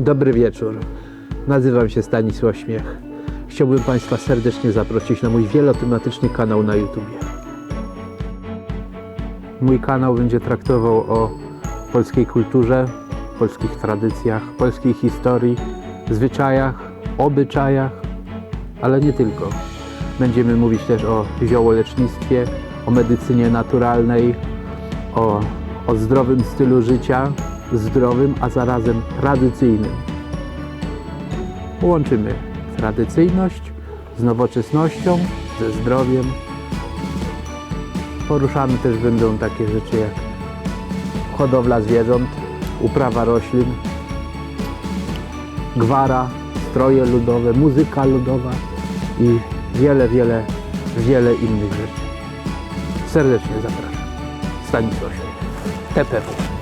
Dobry wieczór. Nazywam się Stanisław Śmiech. Chciałbym Państwa serdecznie zaprosić na mój wielotematyczny kanał na YouTubie. Mój kanał będzie traktował o polskiej kulturze, polskich tradycjach, polskiej historii, zwyczajach, obyczajach, ale nie tylko. Będziemy mówić też o ziołolecznictwie, o medycynie naturalnej, o, o zdrowym stylu życia, zdrowym, a zarazem tradycyjnym. Łączymy tradycyjność z nowoczesnością, ze zdrowiem. Poruszane też będą takie rzeczy jak hodowla zwierząt, uprawa roślin, gwara, stroje ludowe, muzyka ludowa i wiele, wiele, wiele innych rzeczy. Serdecznie zapraszam. Stanisław TPW.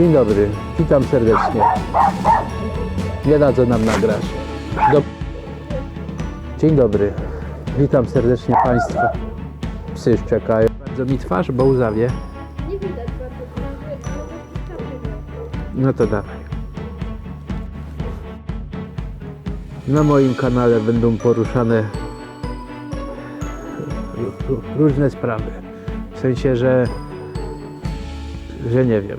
Dzień dobry, witam serdecznie. Nie dadzą nam nagrać. Do... Dzień dobry, witam serdecznie Państwa. Psy już czekają. Bardzo mi twarz, bo łzawie. Nie widać bardzo dobrze, ale. No to dawaj. Na moim kanale będą poruszane ró- różne sprawy. W sensie, że że nie wiem.